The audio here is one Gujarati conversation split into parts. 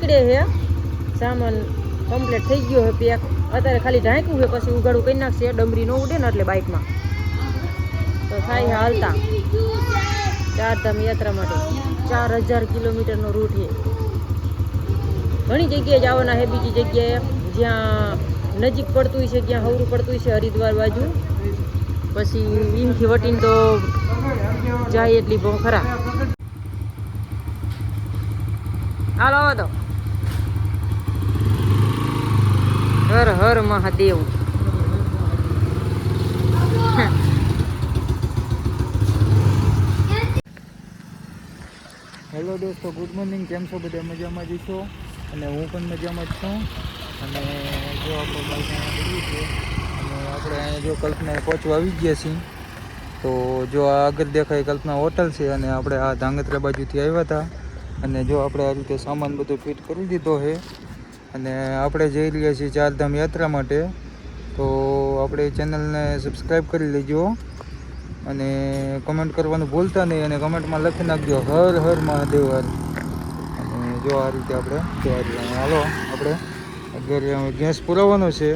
નીકળે છે સામાન કમ્પ્લીટ થઈ ગયો છે પેક અત્યારે ખાલી ઢાંક્યું છે પછી ઉગાડું કરી નાખશે. ડમરી ન ઉડે ને એટલે બાઇકમાં. તો થાય છે હાલતા. ચારધામ યાત્રા માટે. ચાર હજાર કિલોમીટરનો રૂટ છે ઘણી જગ્યાએ જવાના છે બીજી જગ્યાએ. જ્યાં નજીક પડતું છે જ્યાં હવરું પડતું છે હરિદ્વાર બાજુ. પછી ઈમથી વટીને તો જાય એટલી બહુ ખરા. હાલો તો. હર હર મહાદેવ. હેલો દોસ્તો, ગુડ મોર્નિંગ. કેમ છો બધા? મજામાં જ છો? અને હું પણ મજામાં જ છું. અને જો આપણે અને આપણે અહીંયા જો કલ્પના પહોંચવા આવી ગયા છીએ, તો જો આ આગળ દેખાય કલ્પના હોટલ છે, અને આપણે આ ધાંગધ્રા બાજુથી આવ્યા હતા. અને જો આપણે આ રીતે સામાન બધું ફિટ કરી દીધો છે અને આપણે જઈ રહ્યા છીએ ચારધામ યાત્રા માટે, તો આપણે ચેનલને સબસ્ક્રાઈબ કરી લેજો અને કમેન્ટ કરવાનું ભૂલતા નહીં અને કમેન્ટમાં લખી નાખજો, હર હર મહાદેવ, હર. અને જો આ રીતે આપણે હાલો, આપણે અત્યારે ગેસ પુરાવવાનો છે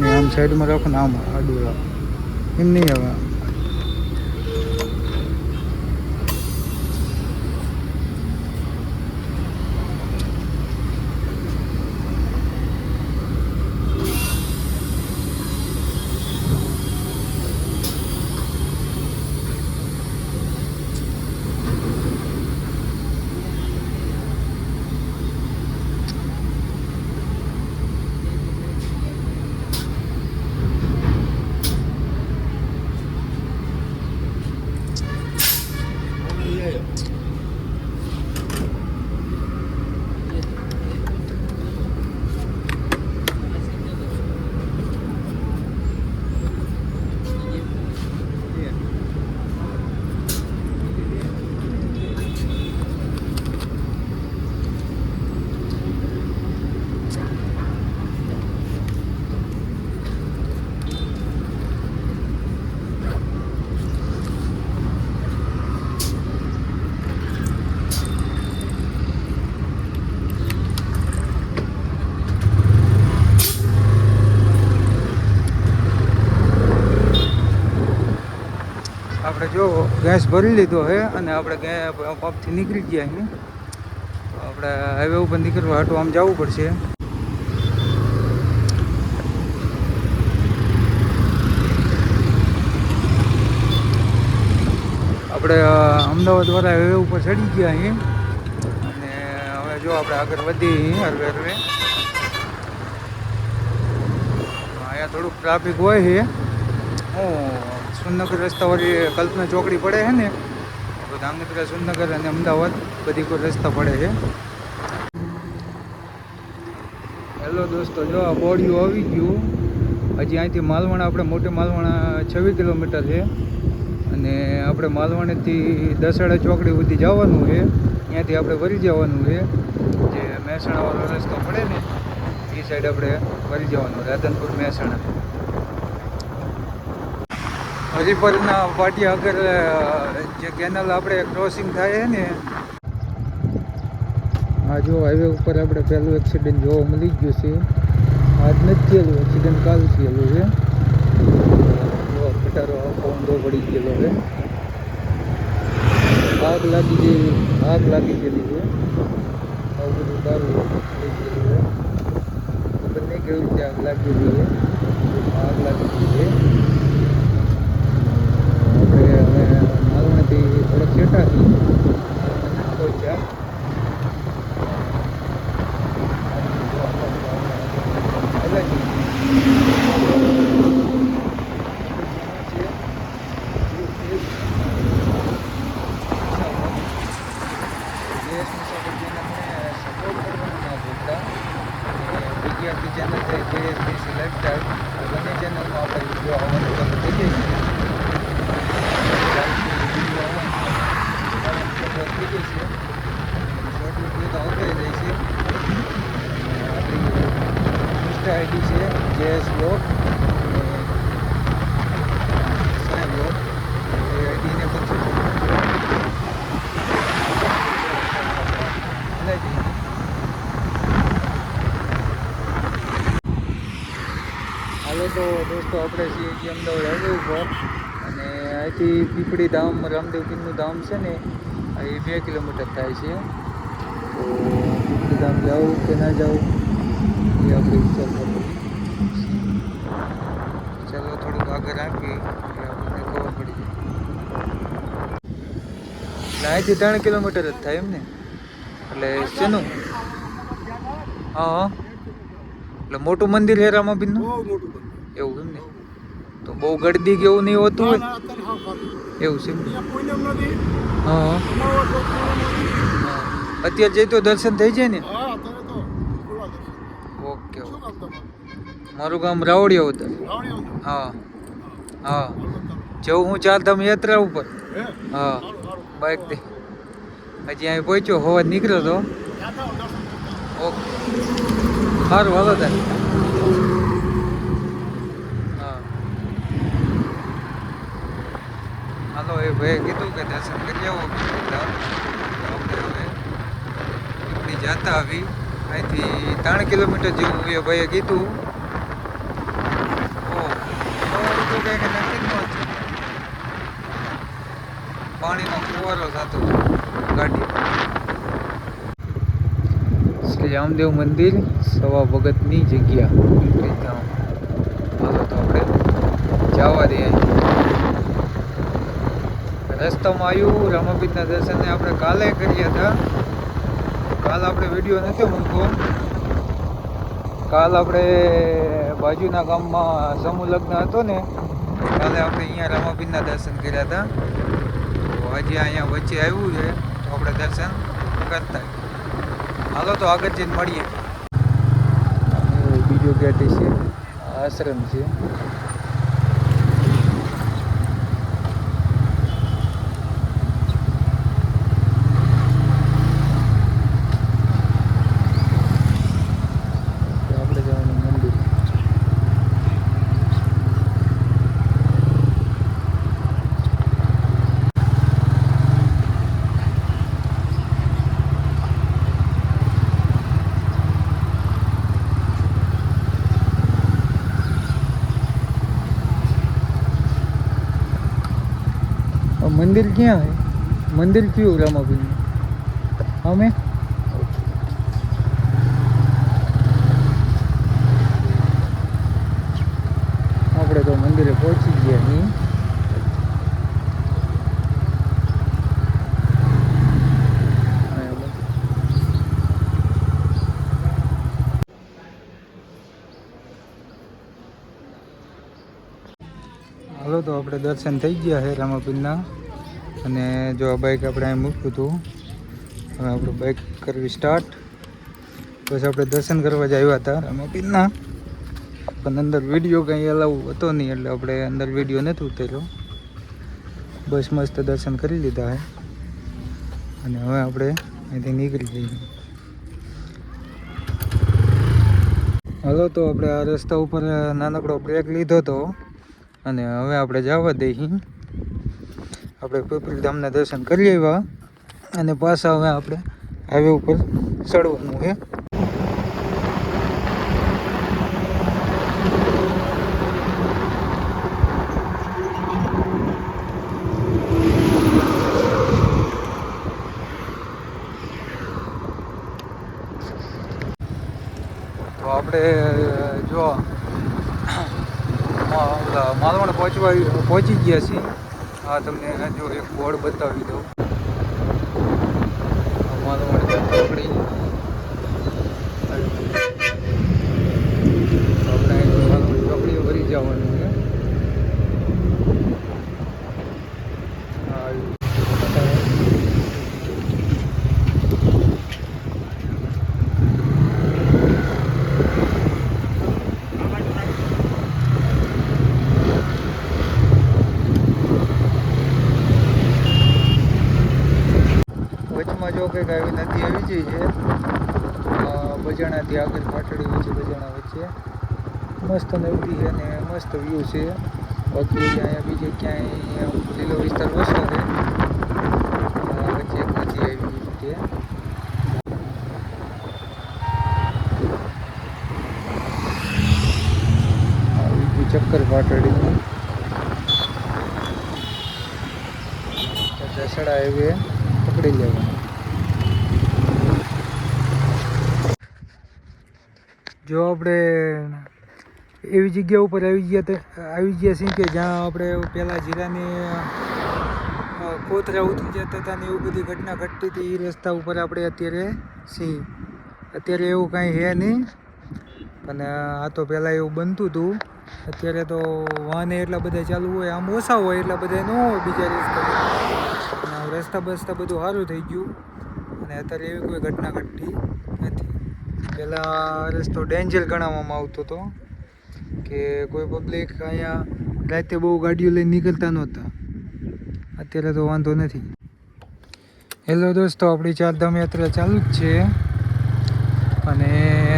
ને આમ સાઈડમાં રાખો ને આમાં આડું રાખો. એમ નહીં આવે આમ. આપણે જો ગેસ ભરી લીધો છે અને આપણે ગે પંપથી નીકળી ગયા અહીં આપણે હાઈવે ઉપર નીકળવા હાટું આમ જવું પડશે. આપણે અમદાવાદ વાળા હાઈવે ઉપર ચડી ગયા અહીં અને હવે જો આપણે આગળ વધી હરવે હરવે અહીંયા થોડુંક ટ્રાફિક હોય છે હું સુરનગર રસ્તા વળી કલ્પના ચોકડી પડે છે ને, તો ધાંગધ્રા સુરનગર અને અમદાવાદ બધી કોઈ રસ્તા પડે છે. હેલો દોસ્તો, જો આ બોડિયું આવી ગયું, હજી અહીંથી માલવણ, આપણે મોટે માલવણા છવ્વીસ કિલોમીટર છે, અને આપણે માલવણથી દસાડા ચોકડી સુધી જવાનું છે, ત્યાંથી આપણે વળી જવાનું છે, જે મહેસાણાવાળો રસ્તો પડે ને, એ સાઈડ આપણે વળી જવાનું, રાધનપુર, મહેસાણા. હરિપરના પાટિયા આગળ જે કેનલ આપણે ક્રોસિંગ થાય ને, આ જો હાઈવે ઉપર આપણે પહેલું એક્સિડન્ટ જોવા મળી ગયું છે. આજ નથી થયેલું એક્સિડન્ટ કાલ થયેલું છે. ખટારો પૌંડો પડી ગયેલો છે. આગ લાગી ગઈ, આગ લાગી ગયેલી છે. આવું બધું દારૂ થઈ ગયેલું છે. ખબર નહીં કેવી રીતે આગ લાગી ગઈ છે? આગ લાગી ગઈ છે આપણે હવે માલમાંથી થોડોક છેટાથી કોઈ વિદ્યાર્થી ચેનલ છે જેએસબીસી લાઈફસ્ટાઈલ બંને ચેનલમાં આપણે વીડિયો આવવાનું ચાલુ થઈ જાય છે શોર્ટ વીડિયો તો આવતો જાય છે આપણી ઇન્સ્ટા આઈડી છે જેએસ બ્લોગ સાઈ બ્લોગ એ આઈડીને પછી હાલો તો દોસ્તો, આપણે છીએ કે અમદાવાદ હાઈવે ઉપર. અને અહીંથી પીપળી ધામ, રામદેવ કિંગનું ધામ છે ને, એ બે કિલોમીટર થાય છે. તો પીપળી ધામ જાવું કે ના જાવું એ આપણે વિચાર કરવો ચાલો થોડુંક આગળ રાખીએ એટલે આપણને ખબર પડી જાય. અહીંથી ત્રણ કિલોમીટર જ થાય એમ ને? એટલે શેનું? હા હા. એટલે મોટું મંદિર છે બહુ મોટું એવું એમ ને? તો બહુ ગળદી કે એવું નહીં હોતું હોય. એવું છે હા. અત્યારે જઈ તો દર્શન થઈ જાય ને. ઓકે ઓકે મારું ગામ રાવડી ઉતર હા. હા. જવું હું ચારધામ યાત્રા ઉપર. હા. બાઇક દે. હજી અહીં પહોંચ્યો હોવા નીકળ્યો તો. ઓકે. સારું હાલો હા. હાલો, એ ભાઈ કીધું કે દર્શન કરી આવો. આપણે હવે પીપળી જતા આવી. અહીંથી ત્રણ કિલોમીટર જેવું એ ભાઈએ કીધું. પાણીનો ફુવારો થતો ગાડી. રામદેવ મંદિર, સવા ભગતની જગ્યા. હાલો તો આપણે જવા દઈએ. રસ્તામાં આવ્યું રામાપીતના દર્શન આપણે કાલે કર્યા હતા. કાલ આપણે વીડિયો નથી મૂકવો કાલ આપણે બાજુના ગામમાં સમૂહ લગ્ન હતો ને, કાલે આપણે અહીંયા રામાપીરના દર્શન કર્યા હતા. તો આજે અહીંયા વચ્ચે આવ્યું છે, તો આપણે દર્શન કરતા. હાલો તો આગળ જઈને મળીએ. બીજો ગેટ છે આશ્રમ છે તો આપણે જવાનું મંદિર આ મંદિર ક્યાં હે? મંદિર કયું રામાપીર અમે? આપણે તો મંદિરે પહોંચી ગયા નહીં હાલો તો આપણે દર્શન થઈ ગયા છે રામાપીરના અને જો આ બાઇક આપણે અહીં મૂક્યું હતું, હવે આપણે બાઇક કરવી સ્ટાર્ટ બસ આપણે દર્શન કરવા જ આવ્યા હતા રામાપીરના પણ અંદર વીડિયો કંઈ અલાઉ હતો નહીં, એટલે આપણે અંદર વીડિયો નથી ઉતર્યો. બસ મસ્ત દર્શન કરી લીધા હે. અને હવે આપણે અહીંથી નીકળી જઈએ. હાલો, તો આપણે આ રસ્તા ઉપર નાનકડો બ્રેક લીધો હતો. અને હવે આપણે જવા દઈએ. આપણે પીપળી ધામના દર્શન કરી આવ્યા અને પાછા હવે આપણે હાઈવે ઉપર ચડવાનું છે. તો આપણે, જો માલવણ પહોંચવા, પહોંચી ગયા છીએ. હા તમને જો એક બોર્ડ બતાવી દઉં. અમારો માલવણ ચોકડી તો આપણે અહીંથી માલવણ ચોકડીએ ભરી જવાનું છે હા આવ્યું. વચમાં જો કંઈક આવી નદી આવી જાય છે અ, પછી બજાણાથી આગળ પાટડી વચ્ચે, બજાણા વચ્ચે. મસ્ત નદી છે ને મસ્ત વ્યૂ છે. બાકી અહીંયા બીજે ક્યાંય લીલો વિસ્તાર ઓછો છે. વચ્ચે એક આવી ચક્કર પાટડીનું. દસડા હાઈવે પકડી લેવાનું જો આપણે એવી જગ્યા ઉપર આવી ગયા આવી ગયા છીએ કે જ્યાં આપણે પહેલાં જીરાની કોતરા ઉતરી જતા હતા ને એવું બધી ઘટના ઘટતી હતી એ રસ્તા ઉપર આપણે અત્યારે છીએ. અત્યારે એવું કાંઈ છે નહીં. પણ આ તો પહેલાં એવું બનતું હતું. અત્યારે તો વાહને એટલા બધા ચાલુ હોય, આમ ઓછા હોય એટલા બધા ન હોય બીજા રસ્તા. રસ્તા બસ્તા બધું સારું થઈ ગયું. અને અત્યારે એવી કોઈ ઘટના ઘટતી પહેલાં રસ્તો ડેન્જર ગણાવવામાં આવતો હતો કે કોઈ પબ્લિક અહીંયા રાતે બહુ ગાડીઓ લઈને નીકળતા નહોતા. અત્યારે તો વાંધો નથી. હેલો દોસ્તો, આપણી ચારધામ યાત્રા ચાલુ જ છે. અને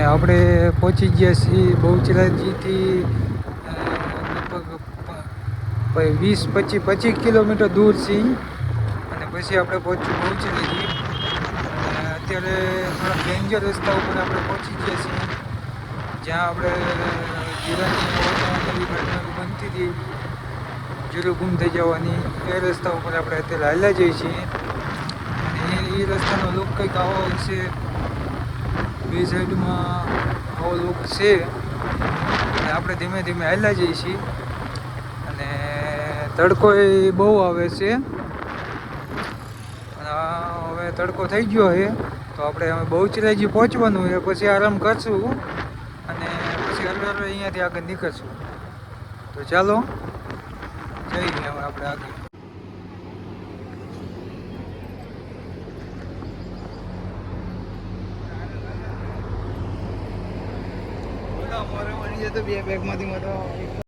આપણે પહોંચી ગયા છીએ બહુચરાજીથી લગભગ વીસ પચીસ પચીસ કિલોમીટર દૂર છીએ. અને પછી આપણે પહોંચ્યું બહુચરાજી. અત્યારે થોડા ડેન્જર રસ્તા ઉપર આપણે પહોંચી ગયા છીએ. જ્યાં આપણે જીરાની બનતી હતી. જીરું ગુમ થઈ જવાની એ રસ્તા ઉપર આપણે અત્યારે હાલ્યા જઈએ છીએ. અને એ રસ્તાનો લુક કંઈક આવો છે બે સાઈડમાં આવો લુક છે. અને આપણે ધીમે ધીમે હાલ્યા જઈએ છીએ. અને તડકો એ બહુ આવે છે. હવે તડકો થઈ ગયો છે. તો આપણે હવે બહુચરાજી પહોંચવાનું છે, પછી આરામ કરશું અને પછી હરવે અહીંયાથી આગળ નીકળશું. તો ચાલો જઈએ હવે આપણે આગળ. બે બેગમાંથી તો